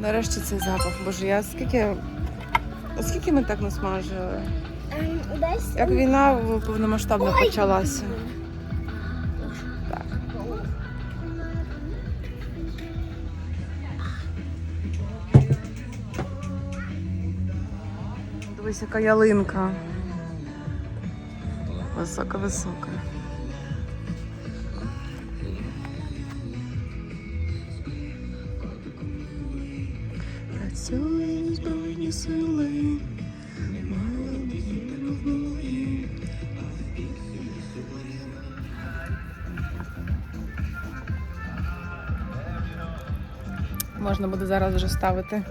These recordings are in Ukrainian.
Нарешті цей запах. Боже, я скільки. Скільки ми так насмажили? Ем, Як війна повномасштабно почалася. Так. Дивись, яка ялинка. Висока-висока. Працює збройні сили. Можна буде зараз вже ставити.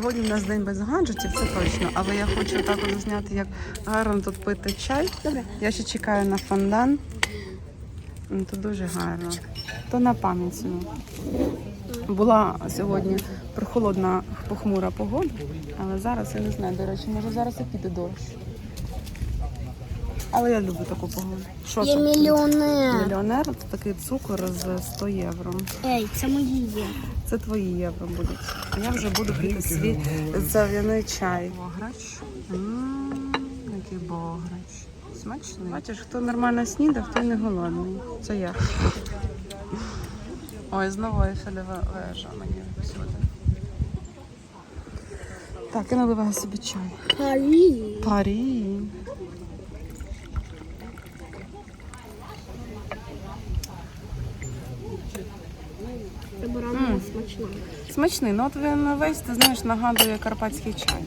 Сьогодні в нас день без гаджетів, це точно, але я хочу також зняти, як гарно тут пити чай. Я ще чекаю на фондан. Ну, дуже гарно. То на пам'ять. Була сьогодні прохолодна похмура погода, але зараз я не знаю, до речі, може зараз і піде дощ. Але я люблю таку погоду. Що це? мільйонер. Мільйонер це такий цукор з 100 євро. Ей, це мої є. Це твої євро будуть. А я вже буду пити свій зав'яний чай. Бограч. М, Який бограч. Смачний. Бачиш, хто нормально снідав, той не голодний. Це я. Ой, знову ефелева вежа мені всюди. Так, я наливаю собі чай. Парі. Парі. Смачно. Смачний, ну от він весь, ти знаєш, нагадує карпатський чай.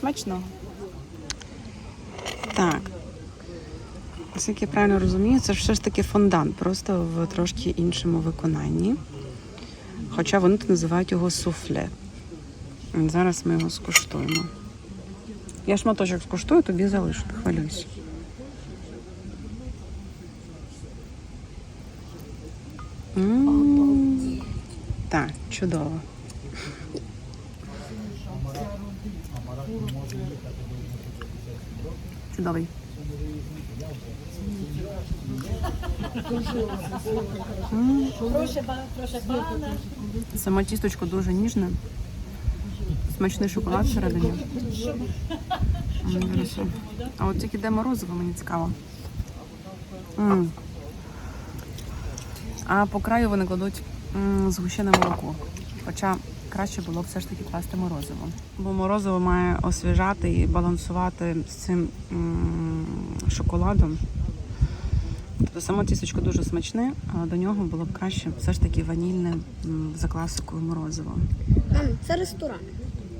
Смачно. Так. Оскільки я правильно розумію, це ж все ж таки фондан, просто в трошки іншому виконанні. Хоча вони тут називають його суфле. Зараз ми його скуштуємо. Я шматочок скуштую, тобі залишу, не хвилюйся. Так, чудово. Чудовий. М. Саме тісточко дуже ніжне. Смачний шоколад всередині. А от тільки де морозиво, мені цікаво. М. А по краю вони кладуть згущене молоко. Хоча краще було б все ж таки класти морозиво. Бо морозиво має освіжати і балансувати з цим шоколадом. Тобто само тістечко дуже смачне, але до нього було б краще все ж таки ванільне за класикою морозиво. Це ресторан.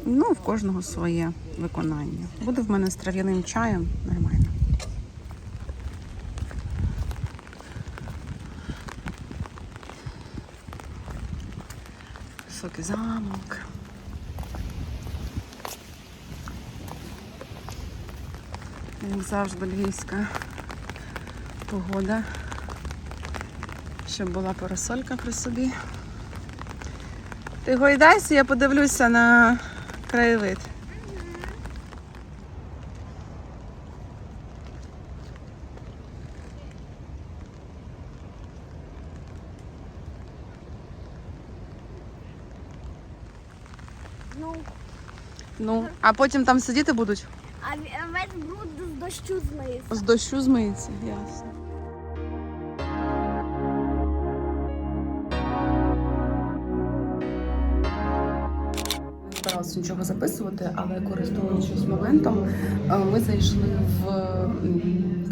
Ну, в кожного своє виконання. Буде в мене з трав'яним чаєм нормально. Високий замок. Як завжди львівська погода. Щоб була парасолька при собі. Ти гойдайся, я подивлюся на краєвид. Ну, Ну, а потім там сидіти будуть? а весь бруд з дощу змиється. З дощу змиється, ясно. Не нічого записувати, але користуючись моментом, е, ми зайшли в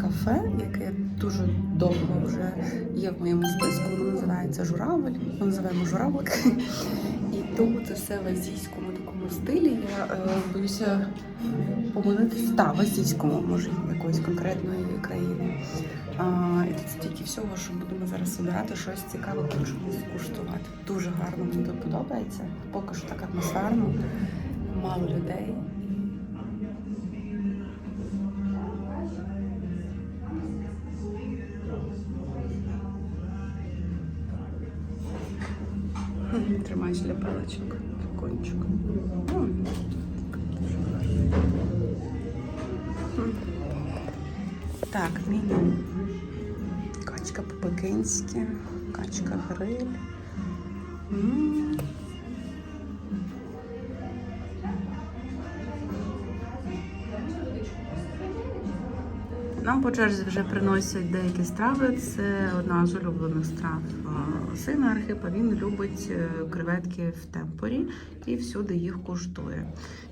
кафе, яке дуже довго вже є в моєму списку. Воно називається Журавель. Ми називаємо Журавлик. Тут це все в азійському такому стилі. Я е, боюся помилитись. Та, в азійському, може, якоїсь конкретної країни. А, і тут стільки всього, що будемо зараз обирати щось цікаве, хочу скуштувати. Дуже гарно мені подобається. Поки що так атмосферно, мало людей. Тримаєш для паличок. Кончик. Так, меню. Качка по-пекинськи, качка гриль. Нам по черзі вже приносять деякі страви. Це одна з улюблених страв сина Архипа. Він любить е, креветки в темпорі і всюди їх куштує.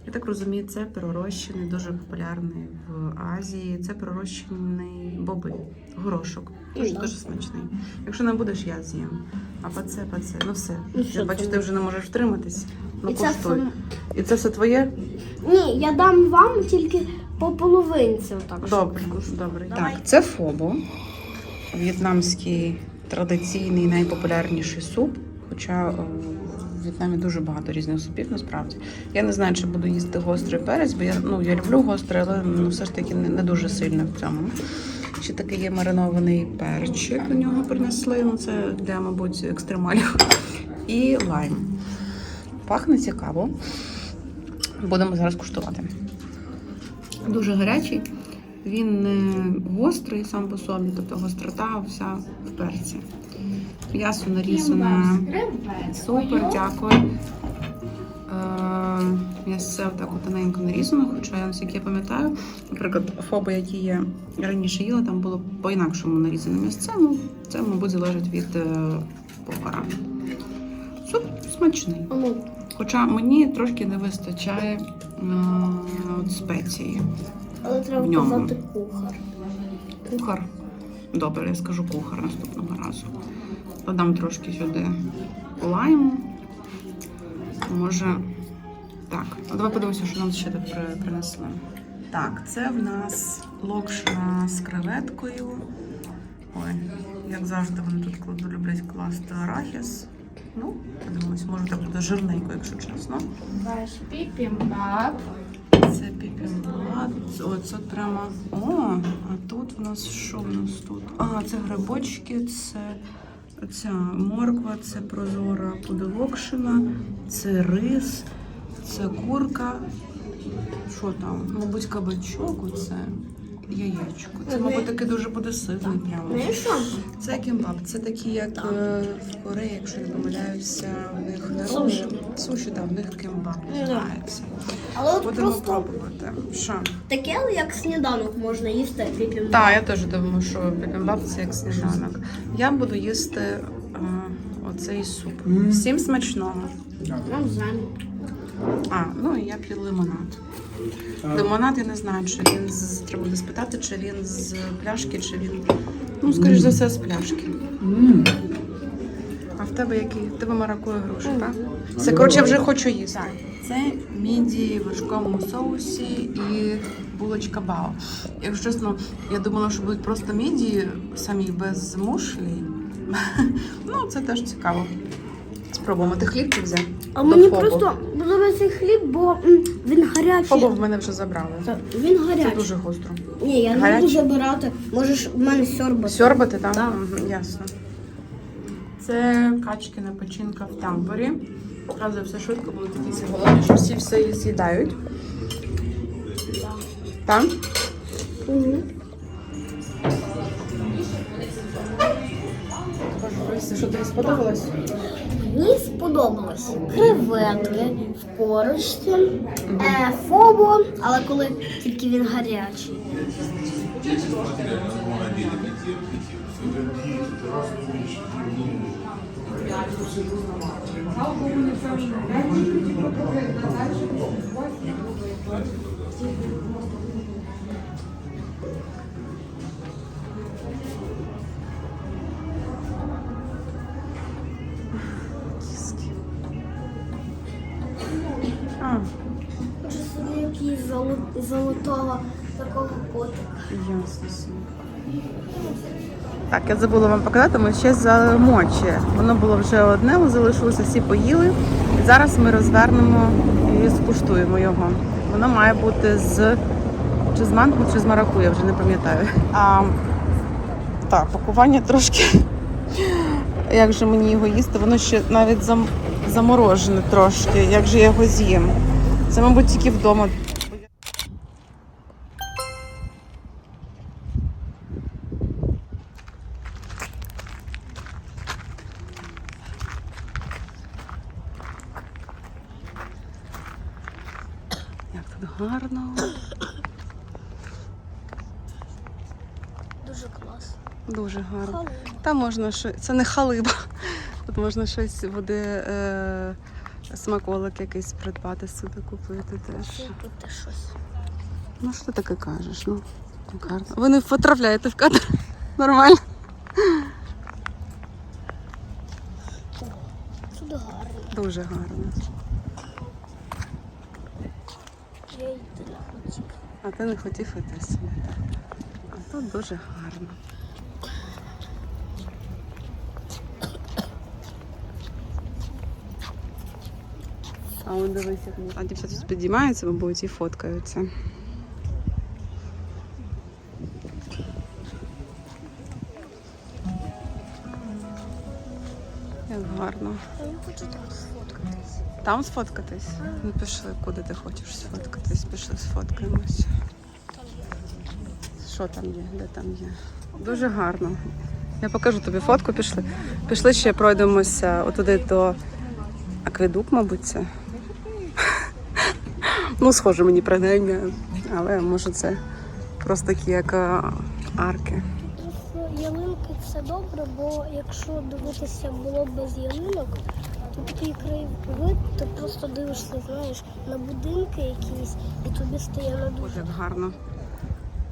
Я так розумію, це пророщений, дуже популярний в Азії. Це пророщений боби, горошок. Дуже дуже смачний. Якщо не будеш, я з'їм. А паце, паце, ну все. Ну, Я бачу, ти вже не можеш втриматись. Ну І це куштуй. сам- І це все твоє? Ні, я дам вам тільки по половинці. Отак. Добре, добре. Так, це фобо. В'єтнамський традиційний найпопулярніший суп. Хоча е, в В'єтнамі дуже багато різних супів насправді. Я не знаю, чи буду їсти гострий перець, бо я, ну, я люблю гострий, але ну, все ж таки не, не дуже сильно в цьому. Ще такий є маринований перчик до нього принесли. Ну, це для, мабуть, екстремалів. І лайм. Пахне цікаво. Будемо зараз куштувати дуже гарячий. Він не гострий сам по собі, тобто гострота вся в перці. М'ясо нарізане. Супер, дякую. Е, М'ясце так тоненько нарізано, хоча я наскільки я пам'ятаю, наприклад, фоби, які я раніше їла, там було по-інакшому нарізане м'ясце. Ну, це, мабуть, залежить від е, повара. Суп смачний. Хоча мені трошки не вистачає от спеції. але треба В ньому. казати кухар. Кухар. Добре, я скажу кухар наступного разу. Додам трошки сюди лайму. Може. Так, а давай подивимося, що нам ще тут при- принесли. Так, це в нас локшина з креветкою. Ой, як завжди, вони тут кладу- люблять класти арахіс. Ну, подивимось, може так буде жирненько, якщо чесно. Ваш піпімбап. Це піпімбат. О, це прямо. О, а тут в нас що в нас тут? А, це грибочки, це ця морква, це прозора подолокшина, це рис, це курка. Що там? Мабуть, кабачок, оце яєчко. Це, мабуть, таке дуже буде ситний прямо. Що? Це кімбаб. Це такі, як е, в Кореї, якщо я не помиляюся, в них не суші. Суші, так, в них кімбаб називається. Але от Будемо просто пробувати. Що? таке, як сніданок можна їсти піпім. Так, я теж думаю, що бібімбап це як сніданок. Я буду їсти е, оцей суп. Всім смачного. Нам замі. А, ну і я п'ю лимонад. Лимонад я не знаю, чи він з треба буде спитати, чи він з пляшки, чи він. Ну, скоріш за все, з пляшки. А в тебе який? В тебе маракує груші, так? Це коротше, я вже хочу їсти. Це міді в вершковому соусі і булочка бао. Якщо чесно, я думала, що будуть просто міді самі без мушлі. Ну, це теж цікаво. Спробуємо. Ти хлібчик взяв? А До мені фобу. просто подобається хліб, бо м, він гарячий. Фобу в мене вже забрали. Він Це гарячий. дуже гостро. Ні, я не Гарячий? буду забирати. Можеш в мене сьорбати. Сьорбати, так? Мгм, ясно. Це качкина печінка в тамбурі. Показує все швидко, були такі всі голодні, що всі все її з'їдають. Так? Угу. Боже, що тобі сподобалось? Мені сподобалось креветки в корочці, е, фобо, але коли тільки він гарячий. Золотого такого котика. Ясно. Так, я забула вам показати, ми ще замочі. Воно було вже одне, залишилося, всі поїли. І зараз ми розвернемо і скуштуємо його. Воно має бути з чи з манго, чи з маракуя, я вже не пам'ятаю. А, так, пакування трошки. Як же мені його їсти? Воно ще навіть зам... заморожене трошки. Як же я його з'їм? Це, мабуть, тільки вдома. Як тут гарно. Дуже класно. Дуже гарно. Халва. Там можна щось. Це не халиба. Тут можна щось буде е, смаколик якийсь придбати собі купити теж. Щось. Ну що ти таке кажеш? Ну, гарно. Ви не потрапляєте в кадр. Нормально. Тут гарно. Дуже гарно. Я йти не хотів. А ти не хотів іти собі. А тут дуже гарно. А он дивись, як ми- А дівчата тут підіймаються, мабуть, і фоткаються. Як гарно. Я хочу там сфоткатись. Там сфоткатись? Ну пішли, куди ти хочеш сфоткатись, пішли сфоткаємося. Що там є? Де там є? Дуже гарно. Я покажу тобі фотку, пішли. Пішли ще пройдемося отуди до акведук, мабуть, це. Ну, схоже, мені принаймні, але може це просто такі як е, арки. Просто ялинки це добре, бо якщо дивитися було б без ялинок, то такий краєвид, ти просто дивишся, знаєш, на будинки якісь, і тобі стає на дуже. як гарно.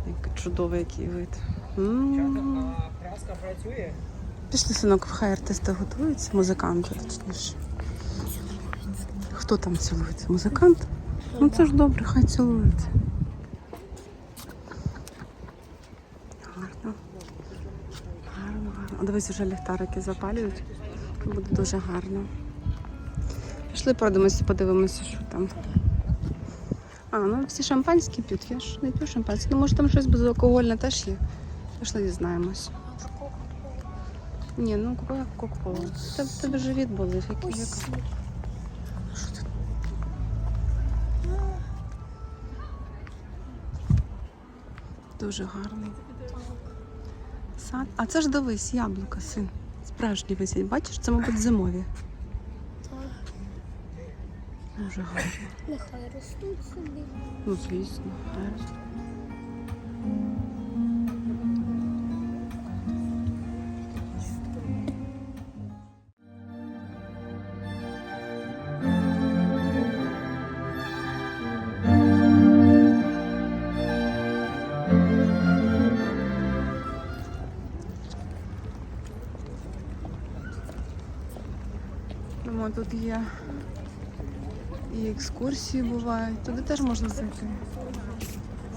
Як чудовий який вид. Праска працює? Пішли, синок, хай артисти готуються, музиканти, точніше. Хто там цілується? Музикант? Ну це ж добре, хай цілується. Гарно. Гарно, гарно. Дивись, вже ліхтарики запалюють. Буде дуже гарно. Пішли, пройдемося, подивимося, що там. А, ну всі шампанські п'ють. Я ж не п'ю шампанське. Ну, може там щось безалкогольне теж є. Пішли дізнаємось. Ні, ну кока кока-кола. Тебе, живіт болить, який як. Ось. Що це? Дуже гарний. Сад. А це ж дивись, яблука, син. Справжні висять. Бачиш, це, мабуть, зимові. Так, Дуже гарно. нехай ростуть собі. Ну, звісно, гарно. Тут є і екскурсії бувають. Туди теж можна зайти.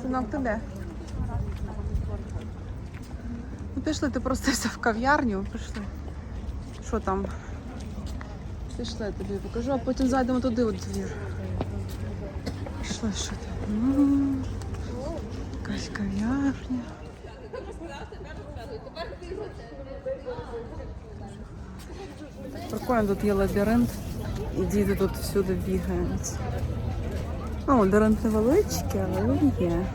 Синок, ти де? Ну пішли, ти просто в кав'ярню, пішли. Що там? Пішли, я тобі покажу, а потім зайдемо туди у двір. Пішли, що там? Якась кав'ярня. Прикольно, тут є лабіринт, і діти тут всюди бігають. О, лабіринт невеличкий, але він є.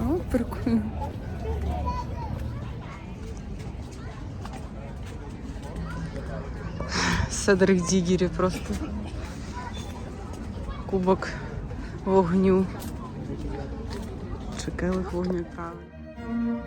О, прикольно. Седрик Дігірі просто. Кубок вогню. Чи келих вогню, правильно.